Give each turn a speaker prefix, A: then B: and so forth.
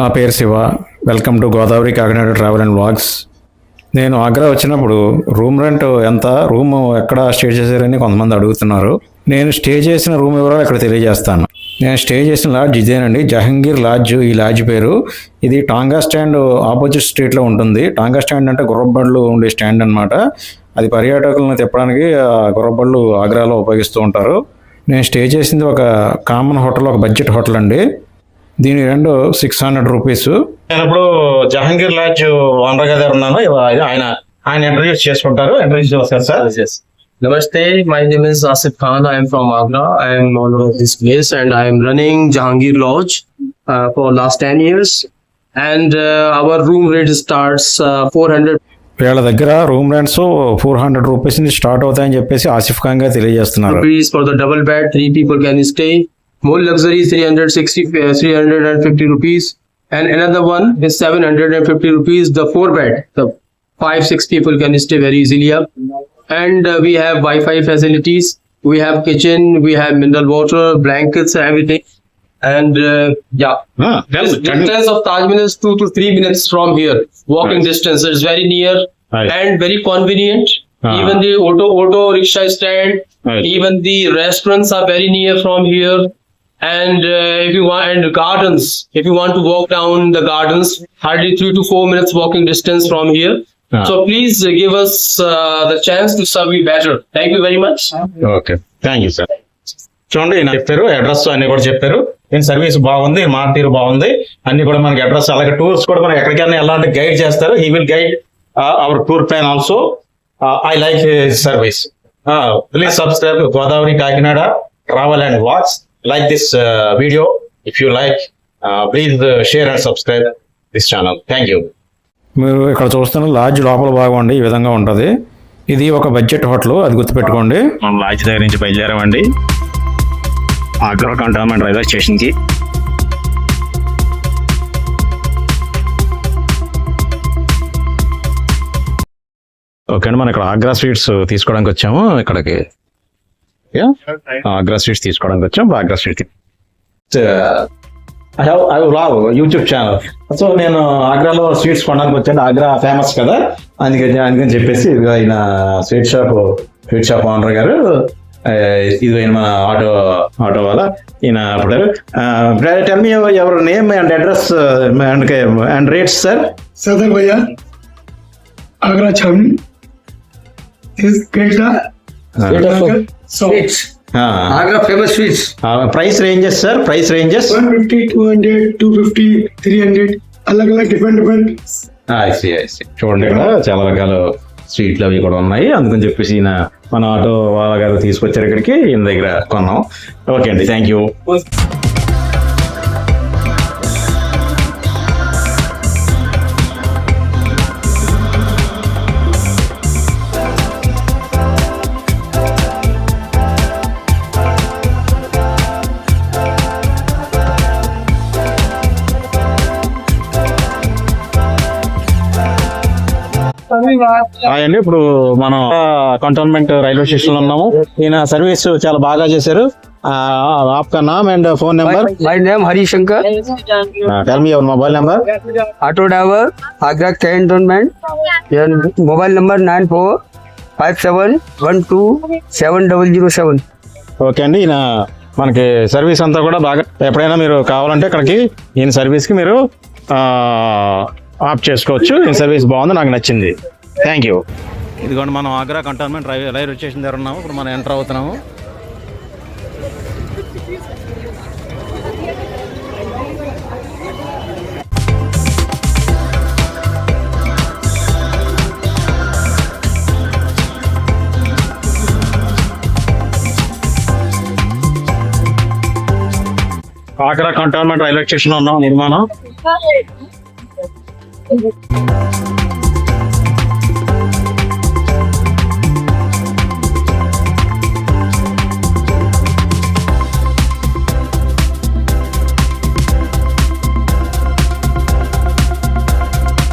A: నా పేరు Shiva. Welcome to Godavari Kakinada travel and vlogs నేను ఆగ్రా వచ్చినప్పుడు రూమ్ రెంట్ ఎంత రూమ్ ఎక్కడ స్టే చేశారని కొంతమంది అడుగుతున్నారు. నేను స్టే చేసిన రూమ్ వివరాలు ఇక్కడ తెలియజేస్తాను. నేను స్టే చేసిన లాడ్జ్ ఇదేనండి. జహంగీర్ లాడ్జ్ ఈ లాడ్జ్ పేరు. ఇది టాంగా స్టాండ్ ఆపోజిట్ స్ట్రీట్లో ఉంటుంది. టాంగా స్టాండ్ అంటే గుర్రబళ్ళు ఉండే స్టాండ్ అన్నమాట. అది పర్యాటకులను తిప్పడానికి ఆ గుర్రబళ్ళు ఆగ్రాలో ఉపయోగిస్తూ ఉంటారు. నేను స్టే చేసింది ఒక కామన్ హోటల్ ఒక బడ్జెట్ హోటల్ అండి. దీని రెండు సిక్స్ హండ్రెడ్ రూపీస్
B: నేను నేనప్పుడు జహంగీర్ లాడ్జ్ ఓనర్గా ఉన్నాను ఆయన ఆయన ఇంట్రడ్యూస్ చేసుకుంటారు. ఇంట్రడ్యూస్ చేస్తారు sir.
C: Namaste my name is Asif Khan I'm from Agra I'm all over this place and I'm running Jahangir lodge for last ten years and our room rate starts four hundred
A: వీళ్ళ దగ్గర room rents four hundred rupees start అవుతాయని చెప్పేసి ఆసిఫ్ ఖాన్గా తెలియజేస్తున్నారు.
C: For the double bed three people can stay More luxury 360, uh, 350 rupees. And another one is 750 rupees. The four bed. The five, six people can stay very easily up. And uh, we have Wi-Fi facilities. We have kitchen. We have mineral water, blankets, everything. And uh, yeah, This distance of Taj Mahal is two to three minutes from here. Walking
B: Right.
C: distance. It's very near
B: Right.
C: and very convenient.
B: Ah.
C: Even the auto auto rickshaw stand,
B: Right.
C: even the restaurants are very near from here. And uh, if you want, and gardens, if you want to walk down the gardens, hardly three to four minutes walking distance from here.
B: Ah.
C: So please uh, give us uh, the chance to serve you better. Thank you very much.
B: Okay thank you sir చూడండి ఈయన చెప్పారు address అన్ని కూడా చెప్పారు ఈయన service బాగుంది మా తీరు బాగుంది అన్ని కూడా మనకి అడ్రస్ అలాగే టూర్స్ కూడా మనం ఎక్కడికైనా ఎలాంటి గైడ్ చేస్తారు he will guide our tour plan also I like service please subscribe Godavari Kakinada travel and vlogs like this video if you like please share and subscribe this channel thank you
A: మీరు ఇక్కడ చూస్తున్న LADS లోపల బాగుండి. ఈ విధంగా ఉంటుంది. ఇది ఒక బడ్జెట్ హోటల్. అది గుర్తుపెట్టుకోండి.
B: మనం లాడ్జ్ దగ్గర నుంచి బయలుదేరామండి. ఆగ్రా కంటోన్మెంట్ రైల్వే స్టేషన్కి. ఓకే అండి మనం ఇక్కడ ఆగ్రా స్వీట్స్ తీసుకోవడానికి వచ్చాము. ఇక్కడికి? ఆగ్రా స్వీట్స్ తీసుకోవడానికి వచ్చాం. Agra sweet I have I love YouTube channel so నేను ఆగ్రాలో స్వీట్స్ కొనడానికి వచ్చాను. ఆగ్రా ఫేమస్ కదా. అందుకని అందుకని చెప్పేసి ఇది ఆయన sweet shop sweet shop owner గారు ఇది ఆయన మన ఆటో ఆటో వాళ్ళ ఈయన అప్పుడారు టెల్ మీ ఎవరు name and address and and rates sir
D: Sadar భయ్యా Agra ఛామ్ sweets
E: Agra famous sweets
A: price ranges sir price ranges
D: one fifty two hundred two fifty three hundred అలగ్ అలగ్ డిఫరెంట్ డిఫరెంట్
A: చూడండి ఇక్కడ చాలా రకాల స్వీట్లు అవి కూడా ఉన్నాయి. అందుకని చెప్పేసి ఈయన మన ఆటో వాళ్ళ గారు తీసుకొచ్చారు ఇక్కడికి ఈయన దగ్గర కొన్నాం. ఓకే అండి థ్యాంక్ యూ అండి ఇప్పుడు మనం కంటోన్మెంట్ రైల్వే స్టేషన్లో ఉన్నాము. ఈయన సర్వీస్ చాలా బాగా చేశారు. ఆ, ఆప్కా నామ్ and phone number.
E: My name Harishankar.
A: Tell me your mobile number.
E: Auto driver Agra cantonment mobile number nine four five seven one two seven double zero seven.
A: Okay అండి ఈయన మనకి సర్వీస్ అంతా కూడా బాగా ఎప్పుడైనా మీరు కావాలంటే ఇక్కడికి ఈయన సర్వీస్కి మీరు ఆప్ చేసుకోవచ్చు. ఈ సర్వీస్ బాగుంది నాకు నచ్చింది. థ్యాంక్ యూ ఇదిగోండి మనం Agra cantonment railway railway station దగ్గర ఉన్నాము. ఇప్పుడు మనం ఎంటర్ అవుతున్నాము. ఆగ్రా కంటోన్మెంట్ రైల్వే స్టేషన్ ఉన్నాం నిర్మాణం. Thank you.